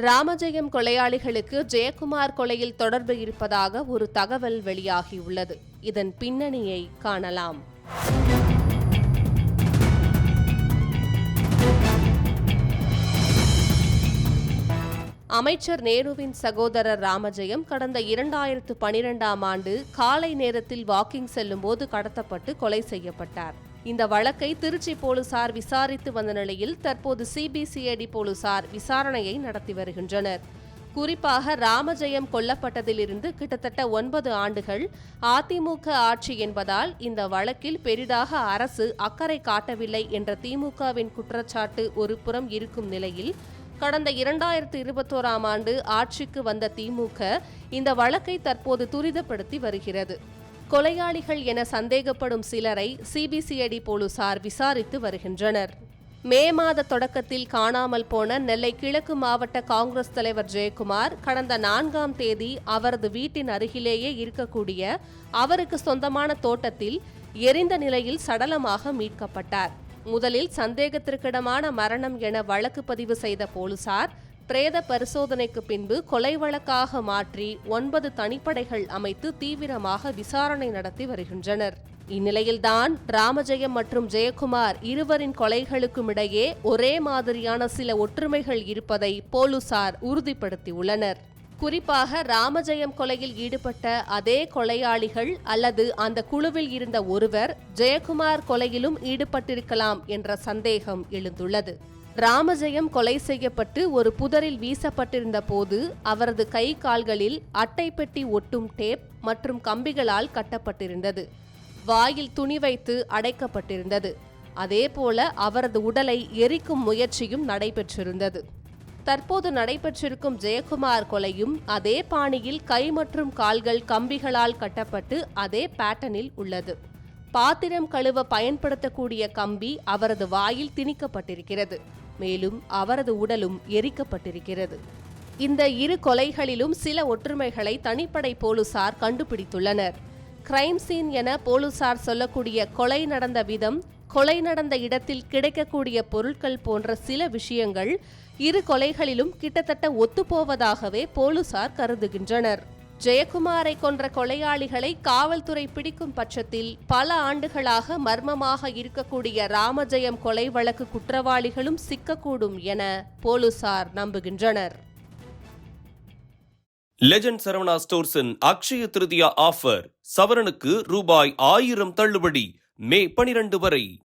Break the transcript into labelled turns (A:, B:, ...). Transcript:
A: ராமஜெயம் கொலையாளிகளுக்கு ஜெயக்குமார் கொலையில் தொடர்பு இருப்பதாக ஒரு தகவல் வெளியாகியுள்ளது. இதன் பின்னணியை காணலாம். அமைச்சர் நேருவின் சகோதரர் ராமஜெயம் கடந்த இரண்டாயிரத்து பனிரெண்டாம் ஆண்டு காலை நேரத்தில் வாக்கிங் செல்லும்போது கடத்தப்பட்டு கொலை செய்யப்பட்டார். இந்த வழக்கை திருச்சி போலீசார் விசாரித்து வந்த நிலையில் தற்போது சிபிசிஐடி போலீசார் விசாரணையை நடத்தி வருகின்றனர். குறிப்பாக ராமஜெயம் கொல்லப்பட்டதிலிருந்து கிட்டத்தட்ட ஒன்பது ஆண்டுகள் அதிமுக ஆட்சி என்பதால் இந்த வழக்கில் பெரிதாக அரசு அக்கறை காட்டவில்லை என்ற திமுகவின் குற்றச்சாட்டு ஒரு புறம் இருக்கும் நிலையில் கடந்த இரண்டாயிரத்து இருபத்தோராம் ஆண்டு ஆட்சிக்கு வந்த திமுக இந்த வழக்கை தற்போது துரிதப்படுத்தி வருகிறது. கொலையாளிகள் என சந்தேகப்படும் சிலரை சிபிசிஐடி போலீசார் விசாரித்து வருகின்றனர். மே மாத தொடக்கத்தில் காணாமல் போன நெல்லை கிழக்கு மாவட்ட காங்கிரஸ் தலைவர் ஜெயக்குமார் கடந்த நான்காம் தேதி அவரது வீட்டின் அருகிலேயே இருக்கக்கூடிய அவருக்கு சொந்தமான தோட்டத்தில் எரிந்த நிலையில் சடலமாக மீட்கப்பட்டார். முதலில் சந்தேகத்திற்கிடமான மரணம் என வழக்கு பதிவு செய்த போலீசார் பிரேத பரிசோதனைக்கு பின்பு கொலை வழக்காக மாற்றி ஒன்பது தனிப்படைகள் அமைத்து தீவிரமாக விசாரணை நடத்தி வருகின்றனர். இந்நிலையில்தான் ராமஜெயம் மற்றும் ஜெயக்குமார் இருவரின் கொலைகளுக்கும் இடையே ஒரே மாதிரியான சில ஒற்றுமைகள் இருப்பதை போலீசார் உறுதிப்படுத்தியுள்ளனர். குறிப்பாக ராமஜெயம் கொலையில் ஈடுபட்ட அதே கொலையாளிகள் அல்லது அந்த குழுவில் இருந்த ஒருவர் ஜெயக்குமார் கொலையிலும் ஈடுபட்டிருக்கலாம் என்ற சந்தேகம் எழுந்துள்ளது. ராமஜெயம் கொலை செய்யப்பட்டு ஒரு புதரில் வீசப்பட்டிருந்த போது அவரது கை கால்களில் அட்டை பெட்டி ஒட்டும் டேப் மற்றும் கம்பிகளால் கட்டப்பட்டிருந்தது. வாயில் துணி வைத்து அடைக்கப்பட்டிருந்தது. அதேபோல அவரது உடலை எரிக்கும் முயற்சியும் நடைபெற்றிருந்தது. தற்போது நடைபெற்றிருக்கும் ஜெயக்குமார் கொலையும் அதே பாணியில் கை மற்றும் கால்கள் கம்பிகளால் கட்டப்பட்டு அதே பேட்டனில் உள்ளது. பாத்திரம் கழுவ பயன்படுத்தக்கூடிய கம்பி அவரது வாயில் திணிக்கப்பட்டிருக்கிறது. மேலும் அவரது உடலும் எரிக்கப்பட்டிருக்கிறது. இந்த இரு கொலைகளிலும் சில ஒற்றுமைகளை தனிப்படை போலீசார் கண்டுபிடித்துள்ளனர். கிரைம் சீன் என போலீசார் சொல்லக்கூடிய கொலை நடந்த விதம் கொலை நடந்த இடத்தில் கிடைக்கக்கூடிய பொருட்கள் போன்ற சில விஷயங்கள் இரு கொலைகளிலும் கிட்டத்தட்ட ஒத்துப்போவதாகவே போலீசார் கருதுகின்றனர். ஜெயக்குமாரை கொன்ற கொலையாளிகளை காவல்துறை பிடிக்கும் பட்சத்தில் பல ஆண்டுகளாக மர்மமாக இருக்கக்கூடிய ராமஜெயம் கொலை வழக்கு குற்றவாளிகளும் சிக்கக்கூடும் என போலீசார் நம்புகின்றனர்.
B: லெஜண்ட் சரவணா ஸ்டோர்ஸின் அக்ஷய திருதியா ஆஃபர் சவரனுக்கு ரூபாய் ஆயிரம் தள்ளுபடி மே பனிரெண்டு வரை.